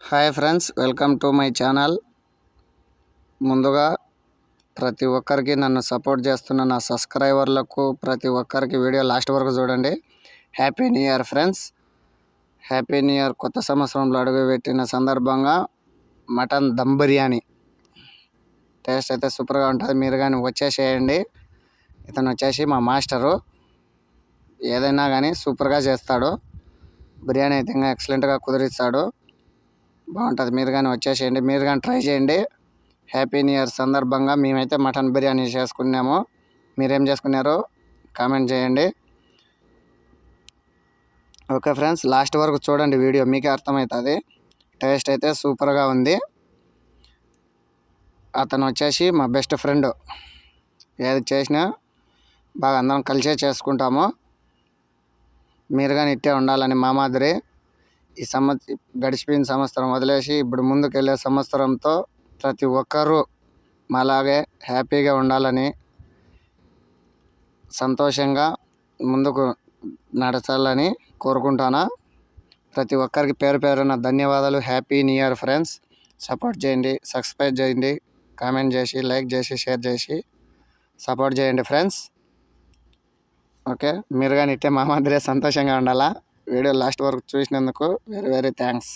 Hi friends welcome to my channel. ముందుగా ప్రతి ఒక్కరికి నన్ను సపోర్ట్ చేస్తున్న నా సబ్స్క్రైబర్లకు ప్రతి ఒక్కరికి వీడియో లాస్ట్ వరకు చూడండి. Happy new year friends. Happy new year కొత్త సంవత్సరంలో అడుగుపెట్టిన సందర్భంగా మటన్ దమ్ బిర్యానీ. టేస్ట్ అయితే సూపర్గా ఉంటుంది. మీరు కానీ వచ్చేసేయండి. ఇతను వచ్చేసి మా మాస్టరు. ఏదైనా కానీ సూపర్గా చేస్తాడు. బిర్యానీ అయితే ఇంకా ఎక్సలెంట్గా కుదిరిస్తాడు. బాగుంటుంది. మీరు కానీ వచ్చేసేయండి. మీరు కానీ ట్రై చేయండి. హ్యాపీ న్యూ ఇయర్ సందర్భంగా మేమైతే మటన్ బిర్యానీ చేసుకున్నాము. మీరేం చేసుకున్నారు? కామెంట్ చేయండి. ఓకే ఫ్రెండ్స్ లాస్ట్ వరకు చూడండి వీడియో. మీకే అర్థమవుతుంది. టేస్ట్ అయితే సూపర్గా ఉంది. అతను వచ్చేసి మా బెస్ట్ ఫ్రెండ్. ఏది చేసినా బాగా అందరం కలిసే చేసుకుంటాము. మీరు కానీ ఇట్టే ఉండాలని మా మాదిరి ఈ సంవత్స గడిచిపోయిన సంవత్సరం వదిలేసి ఇప్పుడు ముందుకు వెళ్ళే సంవత్సరంతో ప్రతి ఒక్కరూ మాలాగే హ్యాపీగా ఉండాలని సంతోషంగా ముందుకు నడచాలని కోరుకుంటాను. ప్రతి ఒక్కరికి పేరు పేరున ధన్యవాదాలు. Happy new year friends. Support చేయండి సబ్స్క్రైబ్ చేయండి కామెంట్ చేసి లైక్ చేసి షేర్ చేసి సపోర్ట్ చేయండి ఫ్రెండ్స్. ఓకే మీరు కానీ ఇట్టే మా మాదిరే సంతోషంగా ఉండాలా? వీడియో లాస్ట్ వరకు చూసినందుకు వెరీ వెరీ థ్యాంక్స్